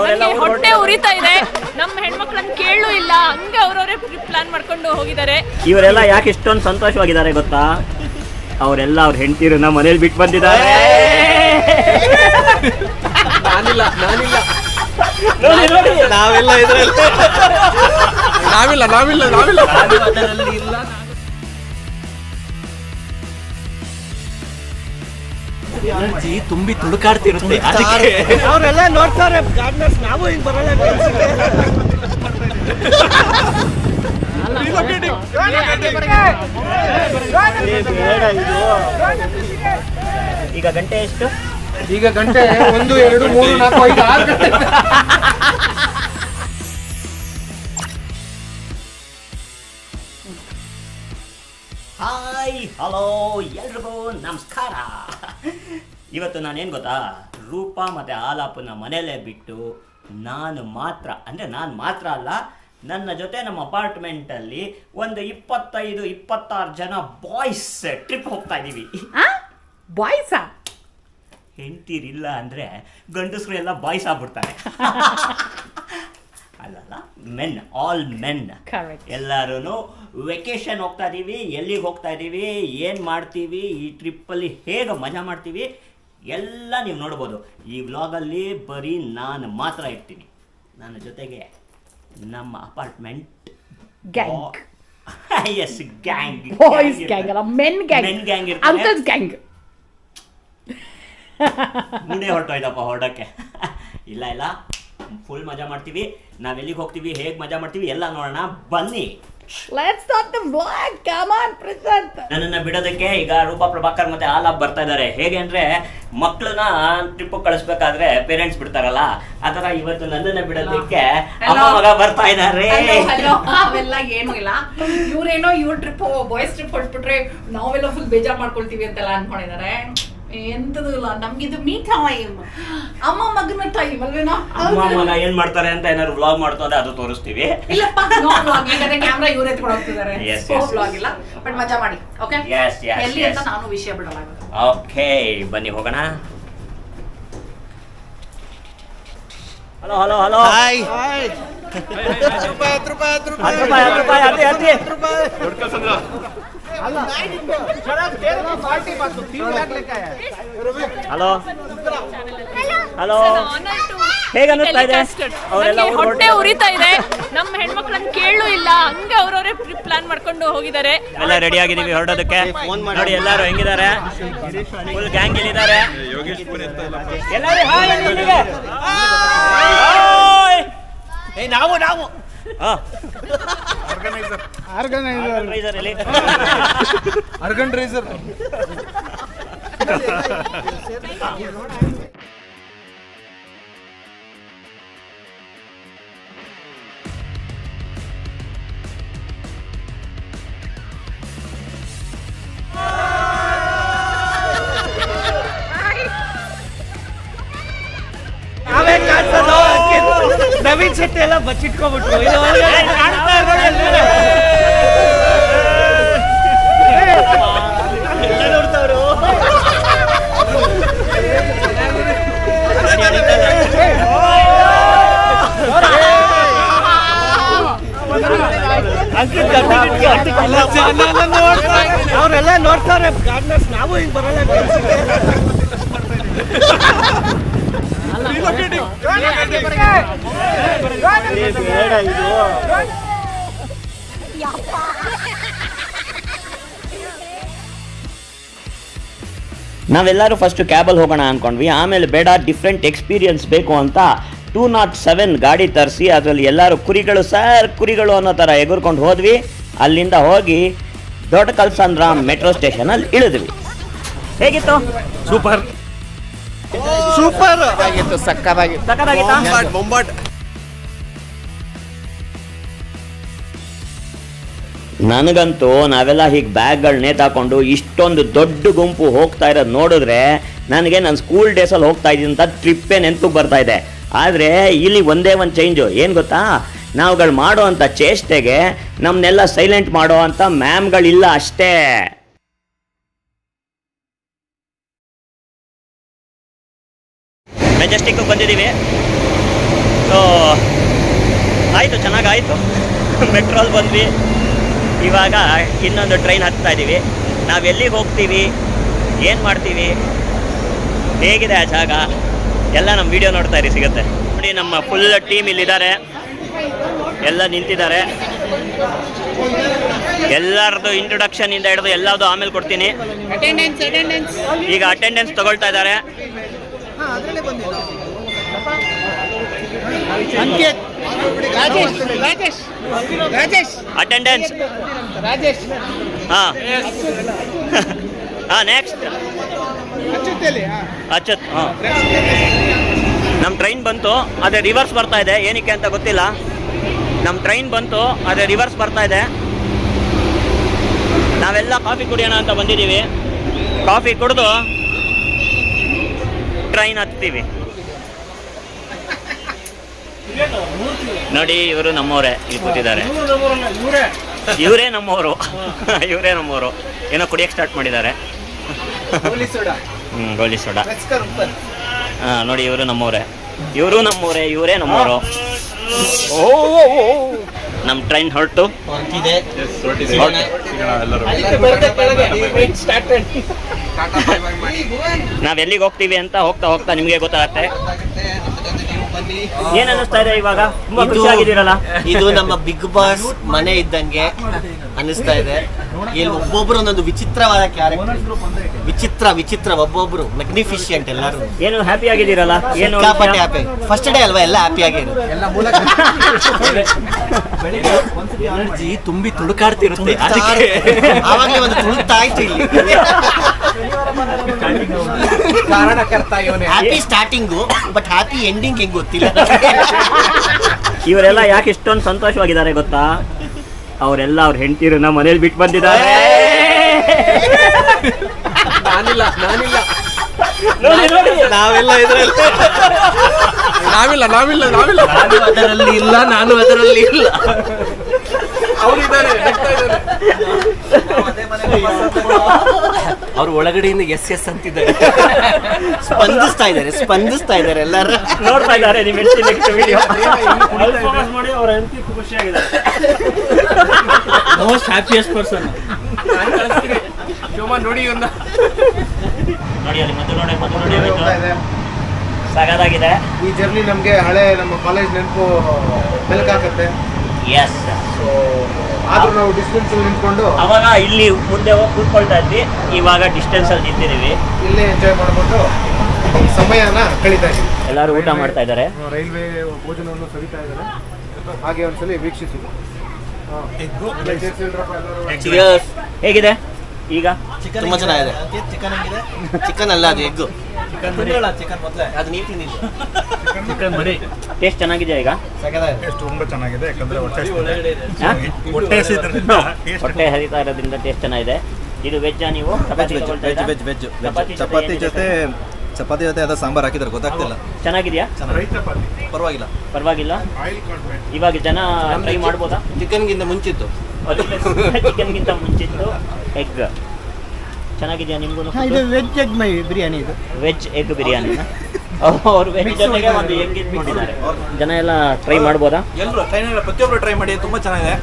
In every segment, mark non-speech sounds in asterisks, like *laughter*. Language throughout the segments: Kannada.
ಅವರೆಲ್ಲ ನಂಗೆ ಹೊಟ್ಟೆ ಉರಿತಾ ಇದೆ. ನಮ್ಮ ಹೆಣ್ಮಕ್ಳನ್ನ ಕೇಳೂ ಇಲ್ಲ. ಹಂಗೆ ಅವ್ರವರೇ ಪ್ಲಾನ್ ಮಾಡ್ಕೊಂಡು ಹೋಗಿದ್ದಾರೆ. ಇವರೆಲ್ಲ ಯಾಕೆ ಇಷ್ಟೊಂದು ಸಂತೋಷವಾಗಿದ್ದಾರೆ ಗೊತ್ತಾ? ಅವರೆಲ್ಲ ಅವ್ರ ಹೆಂಡತಿರನ್ನ ಮನೇಲಿ ಬಿಟ್ಟು ಬಂದಿದ್ದಾರೆ. ನಾನಿಲ್ಲ ನಾನಿಲ್ಲ. ನೋಡಿ, ನೋಡಿ. ನಾವೆಲ್ಲ ಇದ್ರಲ್ಲಿ. ನಾವಿಲ್ಲ ನಾವಿಲ್ಲ. ನಾವಿಲ್ಲ. ಎನರ್ಜಿ ತುಂಬಿ ತುಡುಕಾಡ್ತಿರುತ್ತೆ ಅದಕ್ಕೆ ಅವರೆಲ್ಲ ನೋಡ್ತಾರೆ ಗಾರ್ಡ್ನರ್ಸ್ ನಾವು ಹಿಂಗ್ ಬರಲ್ಲ ಈಗ ಗಂಟೆ ಎಷ್ಟು? ಈಗ ಗಂಟೆ ಒಂದು ಎರಡು ಮೂರು ನಾಲ್ಕು ಐದು ಆರು ಗಂಟೆ. ಹಾಯ್ ಹಲೋ ಎಲ್ರಿಗೂ ನಮಸ್ಕಾರ. ಇವತ್ತು ನಾನೇನು ಗೊತ್ತಾ? ರೂಪ ಮತ್ತು ಆಲಾಪನ ಮನೆಯಲ್ಲೇ ಬಿಟ್ಟು ನಾನು ಮಾತ್ರ ಅಂದರೆ ನಾನು ಮಾತ್ರ ಅಲ್ಲ ನನ್ನ ಜೊತೆ ನಮ್ಮ ಅಪಾರ್ಟ್ಮೆಂಟಲ್ಲಿ ಒಂದು ಇಪ್ಪತ್ತೈದು ಇಪ್ಪತ್ತಾರು ಜನ ಬಾಯ್ಸ್ ಟ್ರಿಪ್ ಹೋಗ್ತಾ ಇದ್ದೀವಿ ಬಾಯ್ಸಾ ಹೆಂಡ್ತೀರಿಲ್ಲ ಅಂದರೆ ಗಂಡಸರು ಎಲ್ಲ ಬಾಯ್ಸ್ ಆಗ್ಬಿಡ್ತಾರೆ. *laughs* ಅಲ್ಲಲ್ಲ ಮೆನ್ ಆಲ್ ಮೆನ್. ಎಲ್ಲರೂ ವೆಕೇಶನ್ ಹೋಗ್ತಾ ಇದ್ದೀವಿ ಎಲ್ಲಿಗೆ ಹೋಗ್ತಾ ಇದ್ದೀವಿ ಏನು ಮಾಡ್ತೀವಿ ಈ ಟ್ರಿಪ್ಪಲ್ಲಿ ಹೇಗೆ ಮಜಾ ಮಾಡ್ತೀವಿ ಎಲ್ಲ ನೀವು ನೋಡ್ಬೋದು. ಈ ವ್ಲಾಗಲ್ಲಿ ಬರೀ ನಾನು ಮಾತ್ರ ಇರ್ತೀನಿ. ನನ್ನ ಜೊತೆಗೆ ನಮ್ಮ apartment gang yes gang boys gang ಅಲ್ಲ ಮೆನ್ ಗ್ಯಾಂಗ್ ಮೆನ್ ಗ್ಯಾಂಗ್ ಇರ್ತಾರೆ. ಅಂಕಲ್ಸ್ ಗ್ಯಾಂಗ್ ಮುಂದೆ ಹೊರಟೋಯ್ತಪ್ಪ ಹೊರಡಕ್ಕೆ. *laughs* ಇಲ್ಲ ಇಲ್ಲ. ಫುಲ್ ಮಜಾ ಮಾಡ್ತೀವಿ. ನಾವ್ ಎಲ್ಲಿಗೆ ಹೋಗ್ತೀವಿ ಹೇಗ್ ಮಜಾ ಮಾಡ್ತೀವಿ ಎಲ್ಲ ನೋಡೋಣ. ಬನ್ನಿ. Let's start the vlog come on present ನನ್ನನ್ನ ಬಿಡೋದಕ್ಕೆ ಈಗ ರೂಪಾ ಪ್ರಭಾಕರ್ ಮತ್ತೆ ಆಲಾಪ್ ಬರ್ತಾ ಇದ್ದಾರೆ ಹೇಗೆ ಅಂದ್ರೆ ಮಕ್ಕಳನ್ನ ಟ್ರಿಪ್ ಕಳಿಸ್ಬೇಕಾದ್ರೆ ಪೇರೆಂಟ್ಸ್ ಬಿಡ್ತಾರಲ್ಲ ಆತರ ಇವತ್ತು ನನ್ನನ್ನ ಬಿಡೋದಕ್ಕೆ ಅಮ್ಮ ಮಗ ಬರ್ತಾ ಇದ್ದಾರೆ ಹಲೋ ಅವೆಲ್ಲ ಏನೂ ಇಲ್ಲ. ಇವ್ರೇನೋ ಇವ್ರ ಟ್ರಿಪ್ ಬಾಯ್ಸ್ ಟ್ರಿಪ್ ಹೊಟ್ಬಿಟ್ರೆ ನಾವೆಲ್ಲ ಫುಲ್ ಬೇಜಾರ್ ಮಾಡ್ಕೊಳ್ತೀವಿ ಅಂತೆಲ್ಲ ಅನ್ಕೊಂಡಿದ್ದಾರೆ ಎಂತದೂ ಇಲ್ಲ ನಮ್ಗಿದು ಮೀ ಟೈಮ್ ಅಮ್ಮ ಮಗನ ಟೈಮ್ ಅಲ್ವೇನೋ? ಅಮ್ಮ ಮಗ ಏನ್ ಮಾಡ್ತಾರೆ ಅಂತ ಏನಾದ್ರು ವ್ಲಾಗ್ ಮಾಡ್ತು ಅಂದ್ರೆ ಅದು ತೋರಿಸ್ತೀವಿ. ಇಲ್ಲಪ್ಪ ನೋ ವ್ಲಾಗ್ ಯಾಕಂದ್ರೆ ಕ್ಯಾಮ್ರಾ ಇವ್ರು ಎತ್ಕೊಂಡು ಹೋಗ್ತಿದ್ದಾರೆ ಸೊ yes, ಇಲ್ಲ ಬಟ್ ಮಜಾ ಮಾಡಿ ಓಕೆ ಎಲ್ಲಿ ಅಂತ ನಾನು ವಿಷಯ ಬಿಡಲ್ಲ. ಓಕೆ ಬನ್ನಿ ಹೋಗೋಣ. ಹಲೋ ಹಲೋ ಹಲೋ ಹಾಯ್ ಹತ್ತು ರೂಪಾಯಿ ಹತ್ತು ರೂಪಾಯಿ ಹತ್ತು ಹತ್ತು ರೂಪಾಯಿ ಹತ್ತು ರೂಪಾಯಿ ಹತ್ತಿ ಹತ್ತಿ ಹಲೋ ಹಲೋ ಹೇಗೆ ಅನ್ನಿಸ್ತಾ ಇದೆ? ಅವರೆಲ್ಲ ಹೊಟ್ಟೆ ಉರಿತಾ ಇದೆ. ನಮ್ಮ ಹೆಣ್ಮಕ್ಳನ್ನ ಕೇಳೂ ಇಲ್ಲ. ಹಂಗೆ ಅವ್ರವರೇ ಪ್ಲಾನ್ ಮಾಡ್ಕೊಂಡು ಹೋಗಿದ್ದಾರೆ. ಎಲ್ಲ ರೆಡಿ ಆಗಿದೀವಿ ಹೊರಡೋದಕ್ಕೆ. ನೋಡಿ ಎಲ್ಲರೂ ಹೆಂಗಿದ್ದಾರೆ? ಫುಲ್ ಗ್ಯಾಂಗ್ ಇಲ್ಲಿದ್ದಾರೆ ಎಲ್ಲರೂ ಹಾಯ್ ನಾವು ನಾವು. ಆರ್ಗನೈಸರ್ ಎಲ್ಲಿ? ಆರ್ಗನೈಸರ್ ಎಲ್ಲ ಬಚ್ಚಿಟ್ಕೊಬಿಟ್ರು ಅವ್ರೆಲ್ಲ ನೋಡ್ತಾರೆ. ಗಾರ್ಡ್ನರ್ಸ್ ನಾವು ಹಿಂಗ್ ಬರಲ್ಲ. ನಾವೆಲ್ಲರೂ ಫಸ್ಟ್ ಕ್ಯಾಬಲ್ ಹೋಗೋಣ ಅಂದ್ಕೊಂಡ್ವಿ ಆಮೇಲೆ ಬೇಡ ಡಿಫ್ರೆಂಟ್ ಎಕ್ಸ್ಪೀರಿಯನ್ಸ್ ಬೇಕು ಅಂತ ಟೂ ನಾಟ್ ಸೆವೆನ್ ಗಾಡಿ ತರಿಸಿ ಅದರಲ್ಲಿ ಎಲ್ಲರೂ ಕುರಿಗಳು ಸರ್ ಕುರಿಗಳು ಅನ್ನೋ ಥರ ಎಗುರ್ಕೊಂಡು ಹೋದ್ವಿ. ಅಲ್ಲಿಂದ ಹೋಗಿ ದೊಡ್ಡ ಕಲ್ಸಂದ್ರ ಮೆಟ್ರೋ ಸ್ಟೇಷನಲ್ಲಿ ಇಳಿದ್ವಿ. ಹೇಗಿತ್ತು? Super super. ಆಗಿತ್ತು ಸಕ್ಕದಾಗಿತ್ತು. ಮುಂಬಾಟ್ ಬೊಂಬಾಟ್ ನನಗಂತೂ ನಾವೆಲ್ಲ ಹೀಗೆ ಬ್ಯಾಗ್ಗಳು ನೇತಾಕೊಂಡು ಇಷ್ಟೊಂದು ದೊಡ್ಡ ಗುಂಪು ಹೋಗ್ತಾ ಇರೋದು ನೋಡಿದ್ರೆ ನನಗೆ ನಾನು ಸ್ಕೂಲ್ ಡೇಸಲ್ಲಿ ಹೋಗ್ತಾ ಇದ್ದೀನಿ ಅಂತ ಟ್ರಿಪ್ಪೇ ನೆನಪು ಬರ್ತಾ ಇದೆ. ಆದರೆ ಇಲ್ಲಿ ಒಂದೇ ಒಂದು ಚೇಂಜು. ಏನು ಗೊತ್ತಾ? ನಾವುಗಳು ಮಾಡೋ ಅಂಥ ಚೇಷ್ಟೆಗೆ ನಮ್ಮನ್ನೆಲ್ಲ ಸೈಲೆಂಟ್ ಮಾಡೋ ಅಂಥ ಮ್ಯಾಮ್ಗಳಿಲ್ಲ ಅಷ್ಟೇ ಮೆಜೆಸ್ಟಿಕ್ ಬಂದಿದ್ದೀವಿ ಸೊ ಆಯಿತು ಚೆನ್ನಾಗಾಯಿತು ಮೆಟ್ರೋಲ್ ಬಂದ್ವಿ. ಇವಾಗ ಇನ್ನೊಂದು ಟ್ರೈನ್ ಹತ್ತಾ ಇದ್ದೀವಿ ನಾವು ಎಲ್ಲಿಗೆ ಹೋಗ್ತೀವಿ? ಏನು ಮಾಡ್ತೀವಿ? ಹೇಗಿದೆ ಆ ಜಾಗ? ಎಲ್ಲ ನಮ್ಮ ವಿಡಿಯೋ ನೋಡ್ತಾ ಇರಿ ಸಿಗುತ್ತೆ. ನೋಡಿ ನಮ್ಮ ಫುಲ್ ಟೀಮ್ ಇಲ್ಲಿದ್ದಾರೆ. ಎಲ್ಲ ನಿಂತಿದ್ದಾರೆ. ಎಲ್ಲರದು ಇಂಟ್ರೊಡಕ್ಷನ್ ಇಂದ ಹಿಡಿದು ಎಲ್ಲದು ಆಮೇಲೆ ಕೊಡ್ತೀನಿ. ಈಗ ಅಟೆಂಡೆನ್ಸ್ ತಗೊಳ್ತಾ ಇದ್ದಾರೆ. ಅಟೆಂಡೆನ್ಸ್ ಹಾಂ. ಹಾಂ ನೆಕ್ಸ್ಟ್ ಅಚ್ಚತ್ ಹಾಂ. ನಮ್ಮ ಟ್ರೈನ್ ಬಂತು ಅದೇ ರಿವರ್ಸ್ ಬರ್ತಾ ಇದೆ. ಏನಕ್ಕೆ ಅಂತ ಗೊತ್ತಿಲ್ಲ. ನಮ್ಮ ಟ್ರೈನ್ ಬಂತು ಅದೇ ರಿವರ್ಸ್ ಬರ್ತಾ ಇದೆ. ನಾವೆಲ್ಲ ಕಾಫಿ ಕುಡಿಯೋಣ ಅಂತ ಬಂದಿದ್ದೀವಿ. ಕಾಫಿ ಕುಡಿದು ಟ್ರೈನ್ ಹತ್ತೀವಿ. ನೋಡಿ ಇವರು ನಮ್ಮವರೇ ಇಲ್ಲಿ ಕೂತಿದ್ದಾರೆ. ಇವರೇ ನಮ್ಮವರು. ಇವರೇ ನಮ್ಮವರು. ಏನೋ ಕುಡಿಯಕ್ಕೆ ಸ್ಟಾರ್ಟ್ ಮಾಡಿದ್ದಾರೆ. ಹ್ಞೂ ಗೋಲಿ ಸೋಡಾ. ಹಾಂ ನೋಡಿ ಇವರು ನಮ್ಮವರೇ. ಇವರು ನಮ್ಮವರೇ ಇವರೇ ನಮ್ಮವರು. ಓ ನಮ್ಮ ಟ್ರೈನ್ ಹೊರಟು. ನಾವೆಲ್ಲಿಗೆ ಹೋಗ್ತೀವಿ ಅಂತ ಹೋಗ್ತಾ ಹೋಗ್ತಾ ನಿಮಗೆ ಗೊತ್ತಾಗತ್ತೆ. ಏನ್ ಅನ್ನಿಸ್ತಾ ಇದೆ ಇವಾಗ? ತುಂಬಾ ಖುಷಿ ಆಗಿದ್ದೀರಲ್ಲ ಇದು ನಮ್ಮ ಬಿಗ್ ಬಾಸ್ ಮನೆ ಇದ್ದಂಗೆ ಅನಿಸ್ತಾ ಇದೆ. ಇಲ್ಲಿ ಒಬ್ಬೊಬ್ರು ಒಂದೊಂದು ವಿಚಿತ್ರವಾದ ಕ್ಯಾರೆಕ್ಟರ್ ವಿಚಿತ್ರ ವಿಚಿತ್ರ ಒಬ್ಬೊಬ್ರು. ಮೆಗ್ನಿಫಿಷಿಯಂಟ್ ಎಲ್ಲರೂ. ಏನು ಹ್ಯಾಪಿ ಆಗಿದ್ದೀರಲ್ಲ? ಏನು? ಸಿಕ್ಕಾಪಟ್ಟೆ ಹ್ಯಾಪಿ ಫಸ್ಟ್ ಡೇ ಅಲ್ವಾ ಎಲ್ಲ ಹ್ಯಾಪಿ ಆಗಿರು ಎನರ್ಜಿ ತುಂಬಿ ತುಡುಕಾಡ್ತಿರುತ್ತೆ ಆವಾಗಲೇ ಒಂದು ತುಳುಕ್ತಾ ಆಯ್ತು ಇಲ್ಲಿ ಕಾರಣಕರ್ತ ಇವನೇ. Happy starting but happy ending ಹೆಂಗ್ ಗೊತ್ತಿಲ್ಲ? ಇವರೆಲ್ಲ ಯಾಕೆ ಇಷ್ಟೊಂದು ಸಂತೋಷವಾಗಿದ್ದಾರೆ ಗೊತ್ತಾ? ಅವರೆಲ್ಲ ಅವ್ರ ಹೆಂಡತಿರನ್ನ ಮನೇಲಿ ಬಿಟ್ಟು ಬಂದಿದ್ದಾರೆ. ನಾನಿಲ್ಲ ನಾನಿಲ್ಲ. ನಾವೆಲ್ಲ ಇದ್ರಲ್ಲಿ. ನಾವಿಲ್ಲ ನಾವಿಲ್ಲ ನಾವಿಲ್ಲ. ನಾನು ಅದರಲ್ಲಿ ಇಲ್ಲ ನಾನು ಅದರಲ್ಲಿ ಇಲ್ಲ. ಅವರಿದ್ದಾರೆ ಅವ್ರು ಒಳಗಡೆಯಿಂದ ಎಸ್ ಎಸ್ ಅಂತಿದ್ದಾರೆ. ಸ್ಪಂದಿಸ್ತಾ ಇದ್ದಾರೆ ಸ್ಪಂದಿಸ್ತಾ ಇದ್ದಾರೆ ಎಲ್ಲರೂ. ನೋಡ್ತಾ ಇದ್ದಾರೆ ನಿಮ್ಮ ಹೆಂಡತಿ next video most happiest person ಜೋಮ ನೋಡಿ ಇವನ್ನ ನೋಡಿ ಅಲ್ಲಿ ಮೊದಲು ನೋಡಿ ಮೊದಲು ನೋಡಿ ಸಗದಾಗಿದೆ ಈ ಜರ್ನಿ ನಮಗೆ ಹಳೆ ನಮ್ಮ ಕಾಲೇಜ್ ನೆನಪು ಬೆಳಕಾಕತ್ತೆ ಎಸ್ ಸೊ ಆದ್ರೂ ನಾವು ಡಿಸ್ಟೆನ್ಸ್ ನಿಂತ್ಕೊಂಡು ಅವಾಗ ಇಲ್ಲಿ ಮುಂದೆ ಹೋಗಿ ಕೂತ್ಕೊಳ್ತಾ ಇದ್ವಿ. ಇವಾಗ ಡಿಸ್ಟೆನ್ಸ್ ಅಲ್ಲಿ ನಿಂತಿದ್ದೀವಿ. ಇಲ್ಲೇ ಎಂಜಾಯ್ ಮಾಡ್ಕೊಂಡು ಈ ಸಮಯನ ಕಳೀತಾ ಇದ್ದೀವಿ. ಎಲ್ಲರೂ ಊಟ ಮಾಡ್ತಾ ಇದ್ದಾರೆ. ರೈಲ್ವೆ ಭೋಜನವನ್ನು ಸವಿತಾ ಇದ್ದಾರೆ. ಹಾಗೆ ಒಂದ್ಸಲಿ ವೀಕ್ಷಿಸಿದ್ವಿ. ಹೇಗಿದೆ? ಈಗ? ತುಂಬಾ ಚೆನ್ನಾಗಿದೆ. ಚಿಕನ್ ಅಲ್ಲ ಅದು ಎಗ್ಗು ಅದು ನೀವು ತಿಂದಿದ್ದು. ಟೇಸ್ಟ್ ಚೆನ್ನಾಗಿದೆಯಾ ಈಗ? ತುಂಬಾ ಚೆನ್ನಾಗಿದೆ ಯಾಕಂದ್ರೆ ಹೊಟ್ಟೆ ಹಸಿದಿದೆ. ಹೊಟ್ಟೆ ಹಸಿದ್ರಿಂದ ಹೊಟ್ಟೆ ಹರಿತಾ ಇರೋದ್ರಿಂದ ಟೇಸ್ಟ್ ಚೆನ್ನಾಗಿದೆ. ಇದು ವೆಜ್ಜಾ ನೀವು? ಚಪಾತಿ ವೆಜ್ ವೆಜ್ ಚಪಾತಿ ಜೊತೆ ಚಪಾತಿ? ಜೊತೆ ಅದ ಸಾಂಬಾರ್ ಹಾಕಿದ್ರೆ ಗೊತ್ತಾಗ್ತಿಲ್ಲ. ಚೆನ್ನಾಗಿದೆಯಾ? ಪರವಾಗಿಲ್ಲ. ಪರವಾಗಿಲ್ಲ? ಇವಾಗ ಜನ ಟ್ರೈ ಮಾಡ್ಬೋದಾ? ಚಿಕನ್ಗಿಂತ ಮುಂಚಿತ್ತು. ಚಿಕನ್ಗಿಂತ ಮುಂಚಿತ್ತು. ಎಗ್ ಚೆನ್ನಾಗಿದೆಯಾ ನಿಮ್ಗೂ ವೆಜ್ ಎಗ್ ಮೈ ಬಿರಿಯಾನಿ ಇದು. ವೆಜ್ ಎಗ್ ಬಿರಿಯಾನಿ ಅವ್ರು ವೆಜ್ ಜೊತೆಗೆ ಒಂದು ಎಗ್ ಇಟ್ಕೊಂಡಿದ್ದಾರೆ ಜನ ಎಲ್ಲ ಟ್ರೈ ಮಾಡ್ಬೋದಾ? ಎಲ್ಲರೂ ಟ್ರೈನ್ ಪ್ರತಿಯೊಬ್ಬರು ಟ್ರೈ ಮಾಡಿ ತುಂಬಾ ಚೆನ್ನಾಗಿದೆ.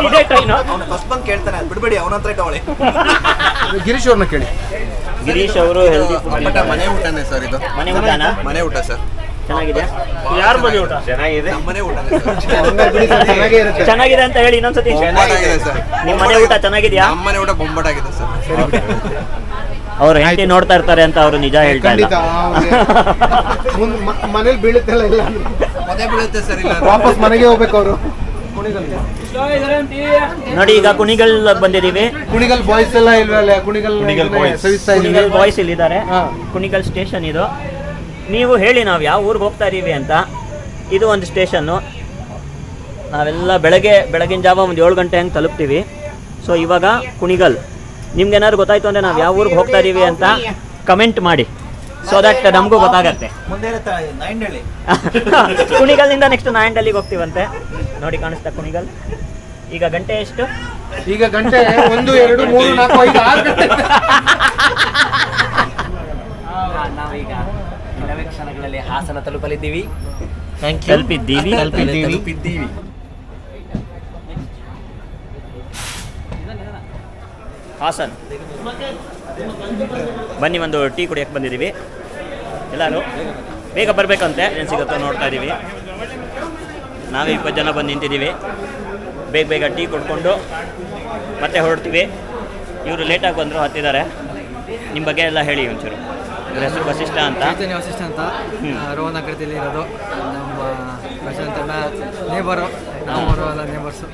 *laughs* ಇದೇ ಟ್ರೈನು ಅವನು ಫಸ್ಟ್ ಬಂದು ಕೇಳ್ತಾನೆ ಅದ್ ಬಿಡ್ಬೇಡಿ ಅವನ ಹತ್ರ ಇಟ್ಟವಳೆ ಗಿರೀಶ್ ಅವ್ರನ್ನ ಕೇಳಿ. ಗಿರೀಶ್ ಅವರು ಹೆಲ್ದಿ ಬಟ್ ಮನೆ ಊಟನೇ ಸರ್ ಇದು. ಮನೆ ಊಟನಾ? ಮನೆ ಊಟ ಸರ್. ಚೆನ್ನಾಗಿದೆ ಯಾರ ಮನೆ ಊಟ? ಚೆನ್ನಾಗಿದೆ. ನಮ್ಮ ಮನೆ *laughs* ಇರುತ್ತೆ. ಚೆನ್ನಾಗಿದೆ ಅಂತ ಹೇಳಿ ಇನ್ನೊಂದ್ಸತಿ ಚೆನ್ನಾಗಿದೆ ಸರ್. ನಿಮ್ಮ ಮನೆ ಊಟ ಚೆನ್ನಾಗಿದ್ಯಾ? ನಮ್ಮ ಮನೆ ಊಟ ಬೊಂಬಾಟಾಗಿದೆ ಸರ್. *laughs* ಅವ್ರು ಹೆಂಡತಿ ನೋಡ್ತಾ ಇರ್ತಾರೆ ಅಂತ ಅವರು ನಿಜ ಹೇಳ್ತಾ ಇಲ್ಲ. ಖಂಡಿತ ಅವ್ರಿಗೆ *laughs* ಮನೇಲಿ ಬೀಳುತ್ತಲ್ಲ ಇಲ್ಲ ಮನೆ ಬೀಳುತ್ತೆ ಸರ್ ಇಲ್ಲ ವಾಪಸ್ ಮನೆಗೆ ಹೋಗ್ಬೇಕು ಅವರು. ನೋಡಿ ಈಗ ಕುಣಿಗಲ್ ಬಂದಿದೀವಿ ಕುಣಿಗಲ್ ಬಾಯ್ಸ್ ಎಲ್ಲ ಇಲ್ವಲ್ಲ ಕುಣಿಗಲ್ ಕುಣಿಗಲ್ ಬಾಯ್ಸ್ ಇಲ್ಲಿದ್ದಾರೆ. ಹಾ. ಕುಣಿಗಲ್ ಸ್ಟೇಷನ್ ಇದು. ನೀವು ಹೇಳಿ ನಾವು ಯಾವ ಊರಿಗೆ ಹೋಗ್ತಾ ಇದೀವಿ ಅಂತ. ಇದು ಒಂದು ಸ್ಟೇಷನ್ನು ನಾವೆಲ್ಲ ಬೆಳಗ್ಗೆ ಬೆಳಗಿನ ಜಾವ ಒಂದು ಏಳು ಗಂಟೆ ಹಂಗೆ ತಲುಪ್ತೀವಿ. ಸೊ ಇವಾಗ ಕುಣಿಗಲ್. ನಿಮ್ಗೇನಾದ್ರು ಗೊತ್ತಾಯ್ತು ಅಂದ್ರೆ ನಾವು ಯಾವ ಊರಿಗೆ ಹೋಗ್ತಾ ಇದೀವಿ ಅಂತ ಕಮೆಂಟ್ ಮಾಡಿ. ಸೊ ದಟ್ ನಮಗೂ ಗೊತ್ತಾಗತ್ತೆ. *laughs* ಕುಣಿಗಲ್ನಿಂದ ನೆಕ್ಸ್ಟ್ ನಾಯಂಡಲ್ಲಿಗೆ ಹೋಗ್ತೀವಂತೆ. ನೋಡಿ ಕಾಣಿಸ್ತಾ ಕುಣಿಗಲ್. ಈಗ ಗಂಟೆ ಎಷ್ಟು? ಈಗ ಗಂಟೆ ಒಂದು ಎರಡು ಮೂರು ನಾಲ್ಕು ಐದು ಆರು ಗಂಟೆ. ನಾವೀಗ ಕ್ಷಣಗಳಲ್ಲಿ ಹಾಸನ ತಲುಪಲಿದ್ದೀವಿ. ಥ್ಯಾಂಕ್ ಯು ತಲುಪಿದ್ದೀವಿ. ತಲುಪಿದ್ದೀವಿ. ಹಾಸನ್ ಬನ್ನಿ ಒಂದು ಟೀ ಕುಡಿಯಕ್ಕೆ ಬಂದಿದ್ದೀವಿ. ಎಲ್ಲರೂ ಬೇಗ ಬರಬೇಕಂತೆ. ಏನು ಸಿಗುತ್ತೋ ನೋಡ್ತಾ ಇದ್ದೀವಿ ನಾವೇ ಇಪ್ಪತ್ತು ಜನ ಬಂದು ನಿಂತಿದ್ದೀವಿ. ಬೇಗ ಬೇಗ ಟೀ ಕುಡ್ಕೊಂಡು ಮತ್ತೆ ಹೊರಡ್ತೀವಿ. ಇವರು ಲೇಟಾಗಿ ಬಂದರು ಹತ್ತಿದ್ದಾರೆ. ನಿಮ್ಮ ಬಗ್ಗೆ ಎಲ್ಲ ಹೇಳಿ ಒಂಚೂರು. ಇವ್ರ ಹೆಸರು ವಸಿಷ್ಠ ಅಂತ. ಚೈತನ್ಯ ವಸಿಷ್ಠ ಅಂತ. ರೋಹನ್ ನಗರದಲ್ಲಿ ಇರೋದು ನಮ್ಮ ಪ್ರಶಾಂತ ನೇಬರು. ನಾವು ನೇಬರ್ಸು.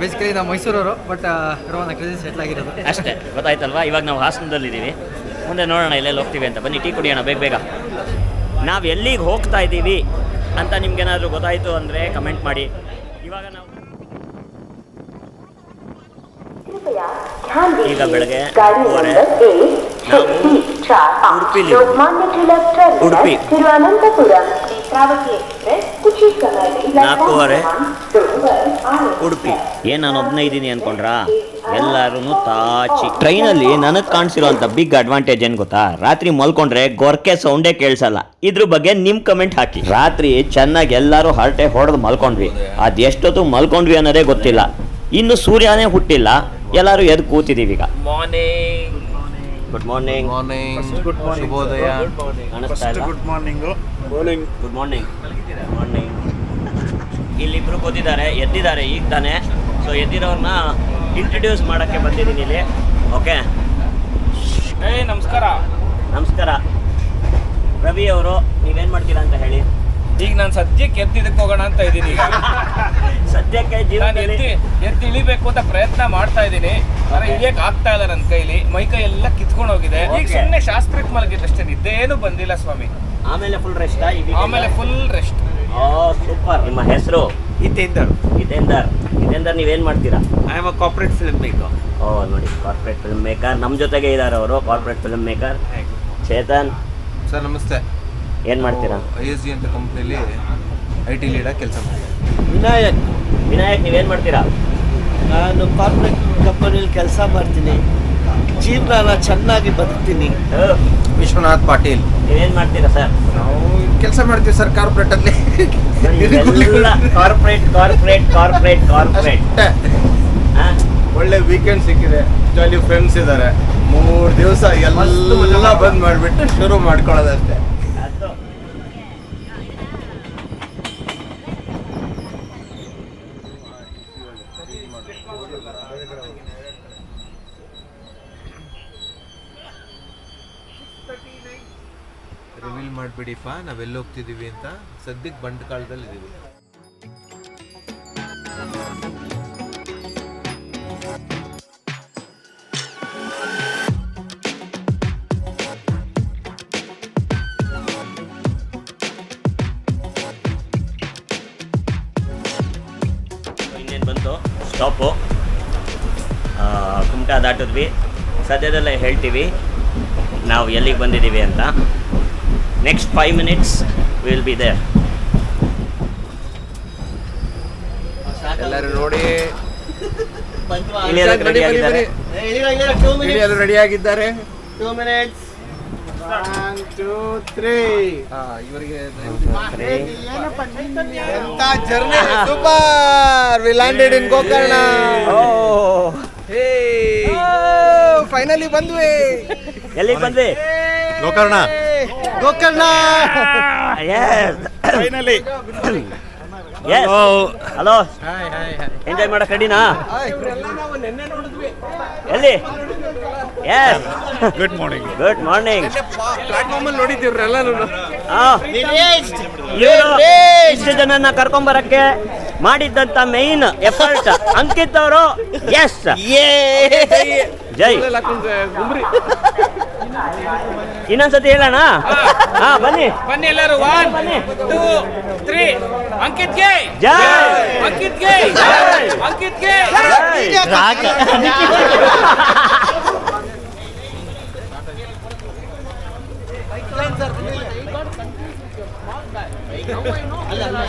ಬೇಸಿಕಲಿ ನಾವು ಮೈಸೂರವರು ಬಟ್ ರೋಹನ್ ಕ್ರೇಜಿ ಸೆಟ್ಲ್ ಆಗಿರೋದು. ಅಷ್ಟೇ ಗೊತ್ತಾಯ್ತಲ್ವಾ? ಇವಾಗ ನಾವು ಹಾಸನದಲ್ಲಿದ್ದೀವಿ ಮುಂದೆ ನೋಡೋಣ ಎಲ್ಲೆಲ್ಲಿ ಹೋಗ್ತೀವಿ ಅಂತ. ಬನ್ನಿ ಟೀ ಕುಡಿಯೋಣ ಬೇಗ ಬೇಗ. ನಾವು ಎಲ್ಲಿಗೆ ಹೋಗ್ತಾ ಇದ್ದೀವಿ ಅಂತ ನಿಮ್ಗೇನಾದರೂ ಗೊತ್ತಾಯಿತು ಅಂದರೆ ಕಮೆಂಟ್ ಮಾಡಿ. ಇವಾಗ ನಾವು ಈಗ ಬೆಳಗ್ಗೆ ಉಡುಪಿಲಿ. ಉಡುಪಿ. ತಿರುವನಂತಪುರಂ ನಾಲ್ಕೂವರೆ? ಉಡುಪಿ. ಏನು ನಾನು ಒಬ್ಬನೇ ಇದ್ದೀನಿ ಅನ್ಕೊಂಡ್ರಾ? ಎಲ್ಲರೂ ತಾಚಿ. ಟ್ರೈನಲ್ಲಿ ನನಗೆ ಕಾಣಿಸಿರೋಂಥ ಬಿಗ್ ಅಡ್ವಾಂಟೇಜ್ ಏನು ಗೊತ್ತಾ? ರಾತ್ರಿ ಮಲ್ಕೊಂಡ್ರೆ ಗೊರ್ಕೆ ಸೌಂಡೇ ಕೇಳಿಸಲ್ಲ. ಇದ್ರ ಬಗ್ಗೆ ನಿಮ್ಮ ಕಮೆಂಟ್ ಹಾಕಿ. ರಾತ್ರಿ ಚೆನ್ನಾಗಿ ಎಲ್ಲರೂ ಹರಟೆ ಹೊಡೆದು ಮಲ್ಕೊಂಡ್ವಿ. ಅದು ಎಷ್ಟೊತ್ತು ಮಲ್ಕೊಂಡ್ವಿ ಅನ್ನೋದೇ ಗೊತ್ತಿಲ್ಲ. ಇನ್ನು ಸೂರ್ಯನೇ ಹುಟ್ಟಿಲ್ಲ. ಎಲ್ಲರೂ ಎದ್ದು ಕೂತಿದ್ದೀವಿ ಈಗ. ಮಾರ್ನಿಂಗ್ ಗುಡ್ ಮಾರ್ನಿಂಗ್ ಮಾರ್ನಿಂಗ್ ಶುಭೋದಯ. Morning good morning good morning morning ಇಲ್ಲಿಬ್ರು ಕೂತಿದ್ದಾರೆ ಎದ್ದಿದ್ದಾರೆ ಈಗ ತಾನೆ. ಸೊ ಎದ್ದಿರೋರ್ನ ಇಂಟ್ರಡ್ಯೂಸ್ ಮಾಡೋಕ್ಕೆ ಬಂದಿದ್ದೀನಿ ಇಲ್ಲಿ. ಓಕೆ ಏ ನಮಸ್ಕಾರ. ನಮಸ್ಕಾರ. ರವಿ ಅವರು ನೀವೇನು ಮಾಡ್ತೀರಾ ಅಂತ ಹೇಳಿ. ಈಗ ನಾನು ಸದ್ಯಕ್ಕೆ ಎದ್ದಿದ್ದಕ್ಕೆ ಹೋಗೋಣ ಅಂತ ಇದ್ದೀನಿ *laughs* ಸದ್ಯಕ್ಕೆ ಎದ್ದು ಎದ್ದು ಇಳಿಬೇಕು ಅಂತ ಪ್ರಯತ್ನ ಮಾಡ್ತಾ ಇದ್ದೀನಿ. ಆದ್ರೆ ಇಳಿಯಕ್ ಆಗ್ತಾ ಇಲ್ಲ ನನ್ನ ಕೈಲಿ. ಮೈ ಕೈ ಎಲ್ಲ ಕಿತ್ಕೊಂಡು ಹೋಗಿದೆ. ಈಗ. ಸುಮ್ಮನೆ ಶಾಸ್ತ್ರಕ್ಕೆ ಮಲಗಿದ್ದಷ್ಟೇ ನಿದ್ದೆ ಏನು ಬಂದಿಲ್ಲ ಸ್ವಾಮಿ. ಆಮೇಲೆ ಫುಲ್ ರೆಸ್ಟ್ ಆಮೇಲೆ ಫುಲ್ ರೆಸ್ಟ್ ಸೂಪರ್. ನಿಮ್ಮ ಹೆಸರು? ಹಿತೇಂದರ್. ಹಿತೇಂದರ್. ಇದೇಂದರ್ ನೀವೇನು ಮಾಡ್ತೀರಾ? I am a corporate film maker ಓ ನೋಡಿ ಕಾರ್ಪೊರೇಟ್ ಫಿಲ್ಮ್ ಮೇಕರ್ ನಮ್ಮ ಜೊತೆಗೆ ಇದ್ದಾರೆ ಅವರು corporate film maker Chetan? Sir ನಮಸ್ತೆ. ಏನು ಮಾಡ್ತೀರಾ? ಐ ಎಸ್ ಜಿ ಅಂತ ಕಂಪ್ನಿಲಿ ಐ ಟಿ ಲೀಡಾಗಿ ಕೆಲಸ ಮಾಡ್ತೀನಿ ವಿನಾಯಕ್. ವಿನಾಯಕ್ ನೀವೇನು ಮಾಡ್ತೀರಾ? ನಾನು ಕಾರ್ಪೊರೇಟ್ ಕಂಪನಿಯಲ್ಲಿ ಕೆಲಸ ಮಾಡ್ತೀನಿ. ಜೀವನ ಚೆನ್ನಾಗಿ ಬದುಕ್ತೀನಿ. ವಿಶ್ವನಾಥ್ ಪಾಟೀಲ್. ನೀವೇನು ಮಾಡ್ತೀರಾ ಸರ್? ನಾವು ಕೆಲಸ ಮಾಡ್ತೀವಿ ಸರ್ ಕಾರ್ಪೊರೇಟಲ್ಲಿ ಕಾರ್ಪೊರೇಟ್ ಕಾರ್ಪೊರೇಟ್ ಕಾರ್ಪೊರೇಟ್ ಕಾರ್ಪೊರೇಟ್ ಅಷ್ಟೇ. ಒಳ್ಳೆ ವೀಕೆಂಡ್ ಸಿಕ್ಕಿದೆ. ಜಾಲಿ ಫ್ರೆಂಡ್ಸ್ ಇದ್ದಾರೆ. ಮೂರು ದಿವಸ ಎಲ್ಲ ಬಂದ್ ಮಾಡಿಬಿಟ್ಟು ಶುರು ಮಾಡ್ಕೊಳ್ಳೋದಷ್ಟೇ. ನಾವು ನಾವೆಲ್ಲಿ ಹೋಗ್ತಿದ್ದೀವಿ ಅಂತ ಸದ್ಯಕ್ಕೆ ಬಂಡಕಾಳದಲ್ಲಿ ಇದ್ದೀವಿ ಇನ್ನೇನು ಬಂತು? ಸ್ಟಾಪು ಕುಮಟ ದಾಟಿದ್ವಿ. ಸದ್ಯದಲ್ಲೇ ಹೇಳ್ತೀವಿ, ನಾವು ಎಲ್ಲಿಗೆ ಬಂದಿದ್ದೀವಿ ಅಂತ. Next five minutes will be be ಎಲ್ಲರೂ ನೋಡಿ. ಇಳಿಯೋದಕ್ಕೆ ready ಆಗಿದ್ದಾರೆ. ಇಳಿಯಲು ರೆಡಿ ಆಗಿದ್ದಾರೆ. ಟೂ ಮಿನಿಟ್ಸ್ ಇವರಿಗೆ journey super we landed in Gokarna finally ಬಂದ್ವಿ. ಎಲ್ಲಿಗೆ ಬಂದ್ವಿ? Gokarna Gokarna! Finally hello enjoy ಮಾಡಕ್ ರೆಡಿನಾ ಎಲ್ಲಿ? Yes good morning good morning platform ಅಲ್ಲಿ ನೋಡಿದ್ದೀವ್ರಿ ಎಲ್ಲರೂ ಇವರು ಇಷ್ಟು ಜನನ್ನ ಕರ್ಕೊಂಬರಕ್ಕೆ ಮಾಡಿದ್ದಂತ ಮೈನ್ ಎಫರ್ಟ್ ಅಂಕಿತ್ ಅವರು. ಎಸ್ ಜೈ. ಇನ್ನೊಂದ್ಸತಿ ಹೇಳೋಣ ಹಾ. ಬನ್ನಿ. ಬನ್ನಿ ಎಲ್ಲರೂ ಒನ್ ಟೂ ತ್ರೀ ಅಂಕಿತ್ಗೆ. ಜೈ. ಅಂಕಿತ್ಗೆ. ಅಂಕಿತ್ಗೆ.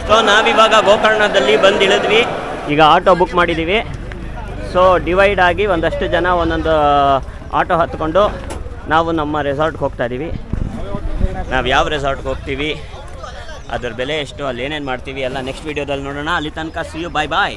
ಸೊ ನಾವಿವಾಗ ಗೋಕರ್ಣದಲ್ಲಿ ಬಂದು ಇಳಿದ್ವಿ. ಈಗ ಆಟೋ ಬುಕ್ ಮಾಡಿದ್ದೀವಿ ಸೊ ಡಿವೈಡ್ ಆಗಿ ಒಂದಷ್ಟು ಜನ ಒಂದೊಂದು ಆಟೋ ಹತ್ಕೊಂಡು ನಾವು ನಮ್ಮ ರೆಸಾರ್ಟ್ಗೆ ಹೋಗ್ತಾ ಇದ್ದೀವಿ ನಾವು ಯಾವ ರೆಸಾರ್ಟ್ಗೆ ಹೋಗ್ತೀವಿ, ಅದ್ರ ಬೆಲೆ ಎಷ್ಟು, ಅಲ್ಲಿ ಏನೇನು ಮಾಡ್ತೀವಿ ಎಲ್ಲ ನೆಕ್ಸ್ಟ್ ವೀಡಿಯೋದಲ್ಲಿ ನೋಡೋಣ. ಅಲ್ಲಿ ತನಕ ಸಿ ಯು ಬಾಯ್ ಬಾಯ್